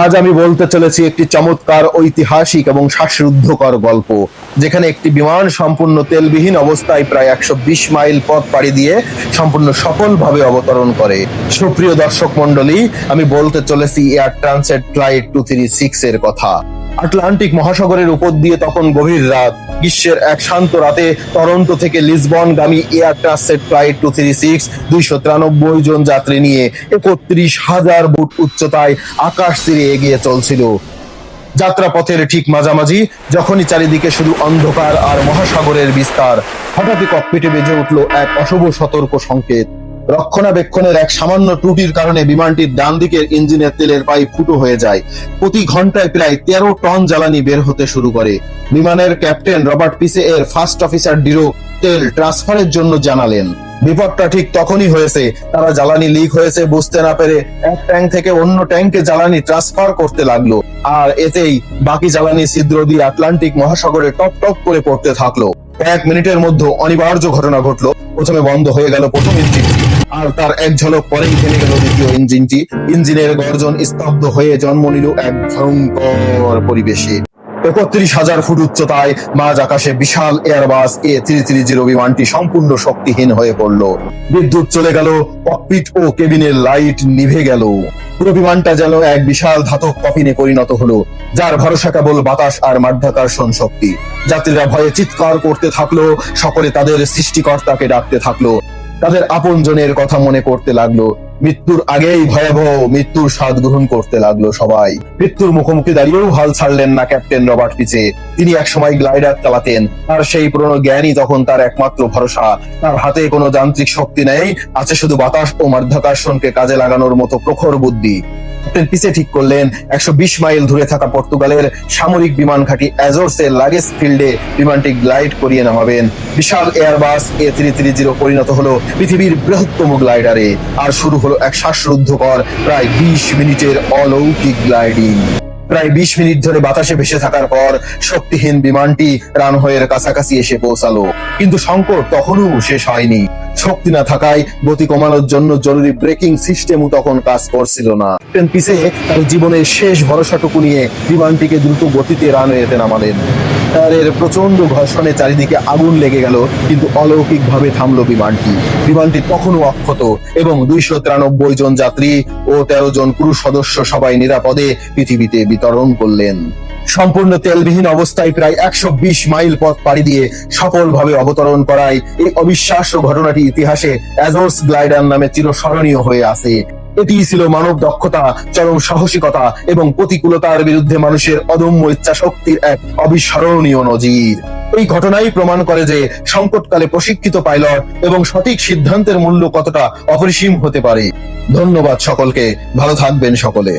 আজ আমি বলতে চলেছি একটি চমৎকার ঐতিহাসিক এবং শ্বাসরুদ্ধকর গল্প, যেখানে একটি বিমান সম্পূর্ণ তেলবিহীন অবস্থায় প্রায় একশো বিশ মাইল পথ পাড়ি দিয়ে সম্পূর্ণ সফলভাবে অবতরণ করে। সুপ্রিয় দর্শক মন্ডলী আমি বলতে চলেছি Air Transat flight two three six এর কথা। আটলান্টিক মহাসাগরের উপর দিয়ে তখন গভীর রাত। গ্রীষ্মের এক শান্ত রাতে টরন্টো থেকে Lisbon গামী Air Transat flight two three six দুইশো তিরানব্বই জন যাত্রী নিয়ে একত্রিশ হাজার ফুট উচ্চতায় আকাশ তীরে এগিয়ে চলছিল। যাত্রাপথের ঠিক মাঝামাঝি, যখনই চারিদিকে শুধু অন্ধকার আর মহাসাগরের বিস্তার, হঠাৎই ককপিটে বেজে উঠল এক অশুভ সতর্ক সংকেত। রক্ষণাবেক্ষণের এক সামান্য ত্রুটির কারণে বিমানটির ডান দিকের ইঞ্জিনের তেলের পাইপ ফুটো হয়ে যায়। প্রতি ঘন্টায় প্রায় তেরো টন জ্বালানি বের হতে শুরু করে। বিমানের ক্যাপ্টেন রবার্ট পিসে এর ফার্স্ট অফিসার ডিরো তেল ট্রান্সফারের জন্য জানালেন। বিপদটা ঠিক তখনই হয়েছে, তারা জ্বালানি লিক হয়েছে বুঝতে না পেরে এক ট্যাঙ্ক থেকে অন্য ট্যাঙ্কে জ্বালানি ট্রান্সফার করতে লাগল। আর এতেই বাকি জ্বালানি ছিদ্র দিয়ে আটলান্টিক মহাসাগরে টপ টপ করে পড়তে থাকল। এক মিনিটের মধ্যে অনিবার্য ঘটনা ঘটলো। প্রথমে বন্ধ হয়ে গেল প্রথম ইঞ্জিন আর তার এক ঝলক পরেই থেমে গেল দ্বিতীয় ইঞ্জিনটি। ইঞ্জিনের গর্জন স্তব্ধ হয়ে জন্ম নিল এক ভয়ঙ্কর পরিবেশে। একত্রিশ হাজার ফুট উচ্চতায় মাঝ আকাশে বিশাল Airbus A three three zero বিমানটি সম্পূর্ণ শক্তিহীন হয়ে পড়ল। বিদ্যুৎ চলে গেল ককপিট ও কেবিনের লাইট নিভে গেল। পুরো বিমানটা যেন এক বিশাল ধাতব কফিনে পরিণত হলো, যার ভরসা কেবল বাতাস আর মাধ্যাকর্ষণ শক্তি। যাত্রীরা ভয়ে চিৎকার করতে থাকল, সকলে তাদের সৃষ্টিকর্তাকে ডাকতে থাকল। তাদের আপনজনের কথা মনে করতে লাগল। মৃত্যুর আগেই ভয়াবহ মৃত্যুর স্বাদ গ্রহণ করতে লাগল সবাই। মৃত্যুর মুখোমুখি দাঁড়িয়েও হাল ছাড়লেন না ক্যাপ্টেন রবার্ট পিচে। তিনি একসময় গ্লাইডার চালাতেন। তার সেই পুরনো জ্ঞানই তখন তার একমাত্র ভরসা। তার হাতে কোনো যান্ত্রিক শক্তি নেই। আছে শুধু বাতাস ও মাধ্যাকর্ষণকে কাজে লাগানোর মতো প্রখর বুদ্ধি। পিসে ঠিক করলেন একশো বিশ মাইল দূরে থাকা পর্তুগালের সামরিক বিমান ঘাঁটি অ্যাজোর্সের লাগেজ ফিল্ডে বিমানটি গ্লাইড করিয়ে নামাবেন। বিশাল Airbus A three three zero পরিণত হলো পৃথিবীর বৃহত্তম গ্লাইডারে আর শুরু হলো এক শ্বাসরুদ্ধকর, প্রায় বিশ মিনিটের অলৌকিক গ্লাইডিং প্রায় বিশ মিনিট ধরে বাতাসে ভেসে থাকার পর শক্তিহীন বিমানটি রানওয়ের কাছাকাছি এসে পৌঁছালো। কিন্তু সংকট তখনও শেষ হয়নি। শক্তি না থাকায় গতি কমানোর জন্য জরুরি ব্রেকিং সিস্টেমও তখন কাজ করছিল না। ক্যাপ্টেন পিসে তার জীবনের শেষ ভরসাটুকু নিয়ে বিমানটিকে দ্রুত গতিতে রানওয়েতে নামালেন। টায়ারের প্রচণ্ড ঘর্ষণে চারিদিকে আগুন লেগে গেল, কিন্তু অলৌকিক ভাবে থামলো বিমানটি। বিমানটি তখনও অক্ষত এবং দুইশো তিরানব্বই জন যাত্রী ও তেরো জন ক্রু সদস্য সবাই নিরাপদে পৃথিবীতে বিতরণ করলেন। সম্পূর্ণ তেলবিহীন অবস্থায় প্রায় একশো বিশ মাইল পথ পাড়ি দিয়ে সফলভাবে অবতরণ করায় এই অবিশ্বাস্য ঘটনাটি ইতিহাসে অ্যাজোর্স গ্লাইডার নামে চিরস্মরণীয় হয়ে আছে। এটি ছিল মানব দক্ষতা, চরম সাহসিকতা এবং প্রতিকূলতার বিরুদ্ধে মানুষের অদম্য ইচ্ছা শক্তির এক অবিস্মরণীয় নজির। এই ঘটনাই প্রমাণ করে যে সংকটকালে প্রশিক্ষিত পাইলট এবং সঠিক সিদ্ধান্তের মূল্য কতটা অপরিসীম হতে পারে। ধন্যবাদ সকলকে, ভালো থাকবেন সকলে।